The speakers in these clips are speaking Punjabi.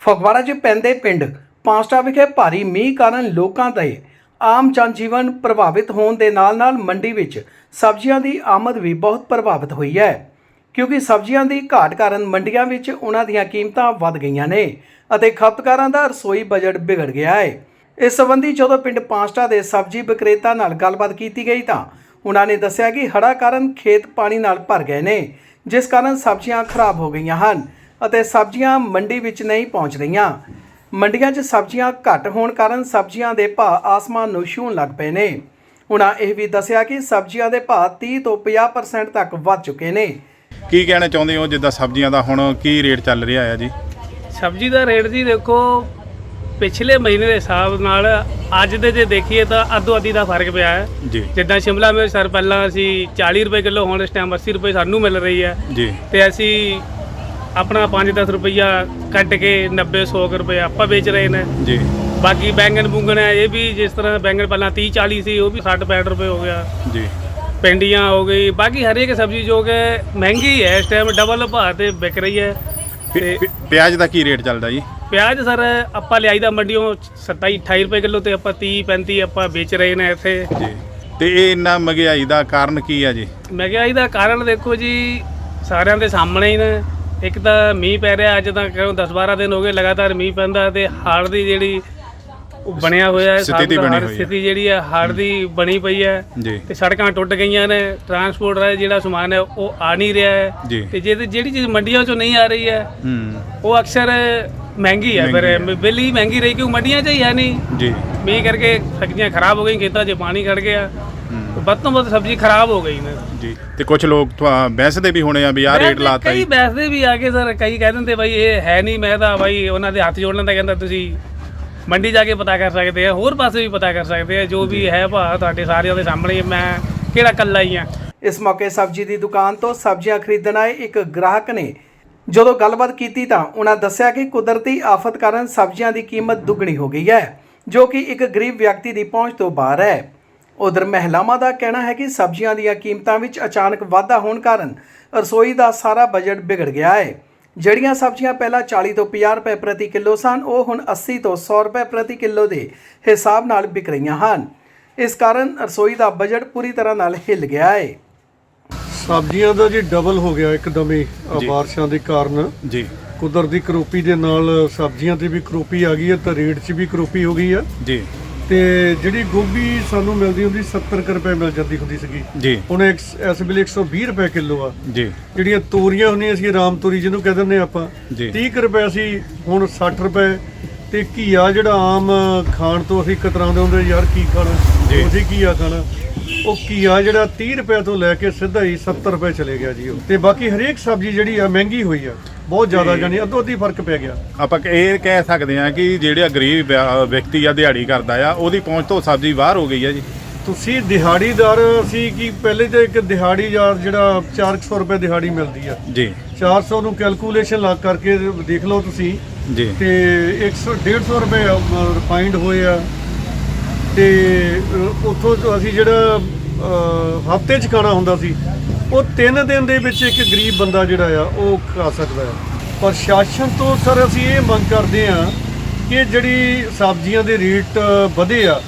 ਫਗਵਾੜਾ 'ਚ ਪੈਂਦੇ ਪਿੰਡ ਪਾਂਸਟਾ ਵਿਖੇ ਭਾਰੀ ਮੀਂਹ ਕਾਰਨ ਲੋਕਾਂ ਦੇ ਆਮ ਜਨਜੀਵਨ ਪ੍ਰਭਾਵਿਤ ਹੋਣ ਦੇ ਨਾਲ-ਨਾਲ ਮੰਡੀ ਵਿੱਚ ਸਬਜ਼ੀਆਂ ਦੀ ਆਮਦ ਵੀ ਬਹੁਤ ਪ੍ਰਭਾਵਿਤ ਹੋਈ ਹੈ। ਕਿਉਂਕਿ ਸਬਜ਼ੀਆਂ ਦੀ ਘਾਟ ਕਾਰਨ ਮੰਡੀਆਂ ਵਿੱਚ ਉਹਨਾਂ ਦੀਆਂ ਕੀਮਤਾਂ ਵੱਧ ਗਈਆਂ ਨੇ ਅਤੇ ਖਪਤਕਾਰਾਂ ਦਾ ਰਸੋਈ ਬਜਟ ਵਿਗੜ ਗਿਆ ਹੈ। ਇਸ ਸੰਬੰਧੀ ਜਦੋਂ ਪਿੰਡ ਪਾਂਸਟਾ ਦੇ ਸਬਜ਼ੀ ਵਿਕਰੇਤਾ ਨਾਲ ਗੱਲਬਾਤ ਕੀਤੀ ਗਈ ਤਾਂ ਉਹਨਾਂ ਨੇ ਦੱਸਿਆ ਕਿ ਹੜ੍ਹਾਂ ਕਾਰਨ ਖੇਤ ਪਾਣੀ ਨਾਲ ਭਰ ਗਏ ਨੇ, ਜਿਸ ਕਾਰਨ ਸਬਜ਼ੀਆਂ ਖਰਾਬ ਹੋ ਗਈਆਂ ਹਨ। ਅਤੇ ਸਬਜ਼ੀਆਂ ਮੰਡੀ ਵਿੱਚ ਨਹੀਂ ਪਹੁੰਚ ਰਹੀਆਂ। ਮੰਡੀਆਂ 'ਚ ਸਬਜ਼ੀਆਂ ਘੱਟ ਹੋਣ ਕਾਰਨ ਸਬਜ਼ੀਆਂ ਦੇ ਭਾਅ ਆਸਮਾਨ ਨੂੰ ਛੂਹਣ ਲੱਗ ਪਏ ਨੇ। ਉਹਨਾਂ ਇਹ ਵੀ ਦੱਸਿਆ ਕਿ ਸਬਜ਼ੀਆਂ ਦੇ ਭਾਅ 30 ਤੋਂ 50% ਤੱਕ ਵੱਧ ਚੁੱਕੇ ਨੇ। ਕੀ ਕਹਿਣਾ ਚਾਹੁੰਦੇ ਹੋ ਜਿੱਦਾਂ ਸਬਜ਼ੀਆਂ ਦਾ ਹੁਣ ਕੀ ਰੇਟ ਚੱਲ ਰਿਹਾ ਹੈ ਜੀ? ਸਬਜ਼ੀ ਦਾ ਰੇਟ ਜੀ ਦੇਖੋ ਪਿਛਲੇ ਮਹੀਨੇ ਦੇ ਹਿਸਾਬ ਨਾਲ ਅੱਜ ਦੇ ਜੇ ਦੇਖੀਏ ਤਾਂ ਅੱਧੋ ਅੱਧੀ ਦਾ ਫ਼ਰਕ ਪਿਆ ਹੈ। ਜੀ। ਜਿੱਦਾਂ ਸ਼ਿਮਲਾ ਮਿਰਚ ਸਰ ਪਹਿਲਾਂ ਅਸੀਂ 40 ਰੁਪਏ ਕਿਲੋ ਹੁਣ ਇਸ ਟਾਈਮ 80 ਰੁਪਏ ਸਾਨੂੰ ਮਿਲ ਰਹੀ ਹੈ। ਜੀ। ਤੇ ਅਸੀਂ ਆਪਣਾ 5-10 ਰੁਪਈਆ ਕੱਟ ਕੇ 90-100 ਰੁਪਏ ਆਪਾਂ ਵੇਚ ਰਹੇ ਨੇ। ਜੀ। ਬਾਕੀ ਬੈਂਗਣ ਬੁੰਗਣ ਹੈ ਇਹ ਵੀ ਜਿਸ ਤਰ੍ਹਾਂ ਬੈਂਗਣ ਪਹਿਲਾਂ 30-40 ਸੀ ਉਹ ਵੀ 60-65 ਰੁਪਏ ਹੋ ਗਿਆ। ਜੀ। ਪਿੰਡੀਆਂ ਹੋ ਗਈ ਬਾਕੀ ਹਰੇਕ ਸਬਜ਼ੀ ਜੋ ਕਿ ਮਹਿੰਗੀ ਹੈ ਇਸ ਟਾਈਮ ਡਬਲ ਭਾਅ ਤੇ ਵਿਕ ਰਹੀ ਹੈ। ਤੇ ਪਿਆਜ਼ ਦਾ ਕੀ ਰੇਟ ਚੱਲਦਾ ਜੀ? ਪਿਆਜ਼ ਸਰ ਆਪਾਂ ਲਿਆਈ ਦਾ ਮੰਡੀੋਂ 27 28 ਰੁਪਏ ਕਿਲੋ ਤੇ ਆਪਾਂ 30 35 ਆਪਾਂ ਵੇਚ ਰਹੇ ਨੇ ਇੱਥੇ। ਜੀ। ਤੇ ਇਹ ਇੰਨਾ ਮਹਿੰਗਾਈ ਦਾ ਕਾਰਨ ਕੀ ਹੈ ਜੀ? ਮਹਿੰਗਾਈ ਦਾ ਕਾਰਨ ਦੇਖੋ ਜੀ ਸਾਰਿਆਂ ਦੇ ਸਾਹਮਣੇ ਹੀ ਨੇ। ਇੱਕ ਤਾਂ ਮੀਂਹ ਪੈ ਰਿਹਾ ਅੱਜ ਤਾਂ ਕਿਉਂ 10 12 ਦਿਨ ਹੋ ਗਏ ਲਗਾਤਾਰ ਮੀਂਹ ਪੈਂਦਾ ਤੇ ਹੜ੍ਹ ਦੀ ਜਿਹੜੀ ਉਹ ਬਣਿਆ ਹੋਇਆ ਹੈ ਸਥਿਤੀ ਸਾਬ- ਬਣੀ ਹੜ੍ਹ ਹੋਈ ਹੈ। ਸਥਿਤੀ ਜਿਹੜੀ ਹੈ ਹੜ੍ਹ ਦੀ ਬਣੀ ਪਈ ਹੈ ਜੀ। ਤੇ ਸੜਕਾਂ ਟੁੱਟ ਗਈਆਂ ਨੇ ਟਰਾਂਸਪੋਰਟ ਦਾ ਜਿਹੜਾ ਸਮਾਨ ਹੈ ਉਹ ਆ ਨਹੀਂ ਰਿਹਾ ਹੈ। ਤੇ ਜੇ ਜਿਹੜੀ ਚੀਜ਼ ਮੰਡੀਆਂ ਚੋਂ ਨਹੀਂ ਆ ਰਹੀ ਹੈ ਹੂੰ। ਉਹ ਅਕਸਰ ਮਹਿੰਗੀ ਹੈ ਮਹਿੰਗੀ ਬਿੱਲੀ ਮਹਿੰਗੀ ਰਹੀ ਕਿਉਂ? ਮੰਡੀਆਂ 'ਚ ਹੀ ਹੈ ਨਹੀਂ। ਜੀ। ਮੀਂਹ ਕਰਕੇ ਸਬਜ਼ੀਆਂ ਖਰਾਬ ਹੋ ਗਈਆਂ ਖੇਤਾਂ 'ਚ ਪਾਣੀ ਖੜ ਗਿਆ। ਵੱਧ ਤੋਂ ਵੱਧ ਸਬਜ਼ੀ ਖਰਾਬ ਹੋ ਗਈ ਨੇ। ਜੀ ਤੇ ਕੁਝ ਲੋਕ ਤੁਹਾ- ਬਹਿਸਦੇ ਵੀ ਹੋਣੇ ਆ ਵੀ ਆਹ ਰੇਟ ਲਾਤਾ ਕਈ ਜੀ। ਬੈਸਦੇ ਵੀ ਆ ਕੇ ਸਰ ਕਈ ਕਹਿ ਦਿੰਦੇ ਬਾਈ ਇਹ ਹੈ ਨਹੀਂ ਮੈਂ ਤਾਂ ਬਾਈ ਉਹਨਾਂ ਦੇ ਹੱਥ ਜੋੜਨ ਦਾ ਕਹਿੰਦਾ ਤੁਸੀਂ ਮੰਡੀ ਜਾ ਕੇ ਪਤਾ ਕਰ ਸਕਦੇ ਆ ਹੋਰ ਪਾਸੇ ਵੀ ਪਤਾ ਕਰ ਸਕਦੇ ਆ ਜੋ ਵੀ ਹੈ ਭਾ ਤੁਹਾਡੇ ਸਾਰਿਆਂ ਦੇ ਸਾਹਮਣੇ ਹੀ, ਮੈਂ ਕਿਹੜਾ ਕੱਲਾ ਹੀ ਆ। ਇਸ ਮੌਕੇ ਸਬਜ਼ੀ ਦੀ ਦੁਕਾਨ ਤੋਂ ਸਬਜ਼ੀਆਂ ਖਰੀਦਣ ਆਏ ਇੱਕ ਗ੍ਰਾਹਕ ਨੇ। ਜਦੋਂ ਗੱਲਬਾਤ ਕੀਤੀ ਤਾਂ ਉਹਨਾਂ ਦੱਸਿਆ ਕਿ ਕੁਦਰਤੀ ਆਫਤ ਕਾਰਨ ਸਬਜ਼ੀਆਂ ਦੀ ਕੀਮਤ ਦੁੱਗਣੀ ਹੋ ਗਈ ਹੈ ਜੋ ਕਿ ਇੱਕ ਗਰੀਬ ਵਿਅਕਤੀ ਦੀ ਪਹੁੰਚ ਤੋਂ ਬਾਹਰ ਹੈ। ਉਧਰ ਮਹਿਲਾਵਾਂ ਦਾ ਕਹਿਣਾ ਹੈ ਕਿ ਸਬਜ਼ੀਆਂ ਦੀਆਂ ਕੀਮਤਾਂ ਵਿੱਚ ਅਚਾਨਕ ਵਾਧਾ ਹੋਣ ਕਾਰਨ ਰਸੋਈ ਦਾ ਸਾਰਾ ਬਜਟ ਵਿਗੜ ਗਿਆ ਹੈ। ਜਿਹੜੀਆਂ ਸਬਜ਼ੀਆਂ ਪਹਿਲਾਂ 40 ਤੋਂ 50 ਰੁਪਏ ਪ੍ਰਤੀ ਕਿਲੋ ਸਨ ਉਹ ਹੁਣ 80 ਤੋਂ 100 ਰੁਪਏ ਪ੍ਰਤੀ ਕਿਲੋ ਦੇ ਹਿਸਾਬ ਨਾਲ ਵਿਕ ਰਹੀਆਂ ਹਨ। ਇਸ ਕਾਰਨ ਰਸੋਈ ਦਾ ਬਜਟ ਪੂਰੀ ਤਰ੍ਹਾਂ ਨਾਲ ਹਿੱਲ ਗਿਆ ਹੈ। ਸਬਜ਼ੀਆਂ ਦਾ ਜੀ ਡਬਲ ਹੋ ਗਿਆ ਇੱਕਦਮ ਹੀ। ਬਾਰਿਸ਼ਾਂ ਦੇ ਕਾਰਨ। ਜੀ। ਕੁਦਰਤੀ ਕਰੋਪੀ ਦੇ ਨਾਲ ਸਬਜ਼ੀਆਂ ਤੇ ਵੀ ਕਰੋਪੀ ਆ ਗਈ ਹੈ ਤਾਂ ਰੇਟ 'ਚ ਵੀ ਕਰੋਪੀ ਹੋ ਗਈ ਆ ਜੀ। ਤੇ ਜਿਹੜੀ ਗੋਭੀ ਸਾਨੂੰ ਮਿਲਦੀ ਹੁੰਦੀ 70 ਕੁ ਰੁਪਏ ਮਿਲ ਜਾਂਦੀ ਹੁੰਦੀ ਸੀਗੀ। ਜੀ। ਹੁਣ ਇੱਕ- ਇਸ ਵੇਲੇ 120 ਰੁਪਏ ਕਿਲੋ ਆ। ਜੀ। ਜਿਹੜੀਆਂ ਤੋਰੀਆਂ ਹੁੰਦੀਆਂ ਸੀ ਰਾਮ ਤੋਰੀ ਜਿਹਨੂੰ ਕਹਿੰਦੇ ਨੇ ਆਪਾਂ ਜੀ। 30 ਕੁ ਰੁਪਏ ਸੀ ਹੁਣ 60 ਰੁਪਏ ਤੇ ਘੀਆ ਜਿਹੜਾ ਆਮ ਖਾਣ ਤੋਂ ਅਸੀਂ ਕਤਰਾਉਂਦੇ ਹੁੰਦੇ ਯਾਰ ਕੀ ਖਾਣਾ? ਜੀ। ਅਸੀਂ ਘੀਆ ਖਾਣਾ? ਉਹ ਘੀਆ ਜਿਹੜਾ 30 ਰੁਪਏ ਤੋਂ ਲੈ ਕੇ ਸਿੱਧਾ ਹੀ 70 ਰੁਪਏ ਚਲੇ ਗਿਆ ਜੀ ਉਹ। ਤੇ ਬਾਕੀ ਹਰੇਕ ਸਬਜ਼ੀ ਜਿਹੜੀ ਆ ਮਹਿੰਗੀ ਹੋਈ ਆ। ਬਹੁਤ ਜ਼ਿਆਦਾ। ਜਾਨੀ ਅੱਧੋ ਅੱਧੀ ਫ਼ਰਕ ਪੈ ਗਿਆ। ਆਪਾਂ ਕ- ਇਹ ਕਹਿ ਸਕਦੇ ਹਾਂ ਕਿ ਜਿਹੜਾ ਗਰੀਬ ਵਿਅਕਤੀ ਆ ਦਿਹਾੜੀ ਕਰਦਾ ਆ ਉਹਦੀ ਪਹੁੰਚ ਤੋਂ ਸਬਜ਼ੀ ਬਾਹਰ ਹੋ ਗਈ ਆ ਜੀ। ਤੁਸੀਂ ਦਿਹਾੜੀਦਾਰ ਅਸੀਂ ਕੀ ਪਹਿਲੇ ਤਾਂ ਇੱਕ ਦਿਹਾੜੀਦਾਰ ਜਿਹੜਾ 400 ਰੁਪਏ ਦਿਹਾੜੀ ਮਿਲਦੀ ਆ। ਜੀ। 400 ਨੂੰ ਕੈਲਕੂਲੇਸ਼ਨ ਲਾ ਕਰਕੇ ਦੇਖ ਲਓ ਤੁਸੀਂ। ਜੀ। ਤੇ 100 150 ਰੁਪਏ ਰਿਫਾਈਂਡ ਹੋਏ ਆ। ਤੇ ਉੱਥੋਂ ਅਸੀਂ ਜਿਹੜਾ ਹਫ਼ਤੇ ਚ ਖਾਣਾ ਹੁੰਦਾ ਸੀ ਉਹ 3 ਦਿਨ ਦੇ ਵਿੱਚ ਇੱਕ ਗਰੀਬ ਬੰਦਾ ਜਿਹੜਾ ਆ ਉਹ ਖਾ ਸਕਦਾ ਹੈ ਪ੍ਰਸ਼ਾਸਨ ਤੋਂ ਸਰ ਅਸੀਂ ਇਹ ਮੰਗ ਕਰਦੇ ਆ ਕਿ ਜਿਹੜੀ ਸਬਜ਼ੀਆਂ ਦੇ ਰੇਟ ਵਧੇ ਆ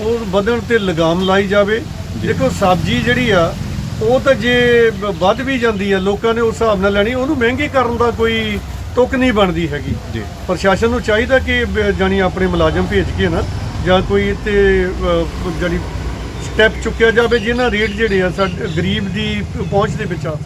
ਉਹ ਵਧਣ ਤੇ ਲਗਾਮ ਲਾਈ ਜਾਵੇ। ਦੇਖੋ ਸਬਜ਼ੀ ਜਿਹੜੀ ਆ ਉਹ ਤਾਂ ਜੇ ਵੱਧ ਵੀ ਜਾਂਦੀ ਆ ਲੋਕਾਂ ਨੇ ਉਸ ਹਿਸਾਬ ਨਾਲ ਲੈਣੀ ਉਹਨੂੰ ਮਹਿੰਗੀ ਕਰਨ ਦਾ ਕੋਈ ਤੁਕ ਨਹੀਂ ਬਣਦੀ ਹੈਗੀ। ਜੀ। ਪ੍ਰਸ਼ਾਸਨ ਨੂੰ ਚਾਹੀਦਾ ਕਿ ਜਾਣੀ ਆਪਣੇ ਮੁਲਾਜ਼ਮ ਭੇਜ ਕੇ ਨਾ ਜਾਂ ਕੋਈ ਤੇ ਜਾਨੀ ਸਟੈਪ ਚੁੱਕਿਆ ਜਾਵੇ ਜਿਨ੍ਹਾਂ ਰੇਟ ਜਿਹੜੇ ਆ ਸਾਡੇ ਗਰੀਬ ਦੀ ਪਹੁੰਚ ਦੇ ਵਿੱਚ ਆ।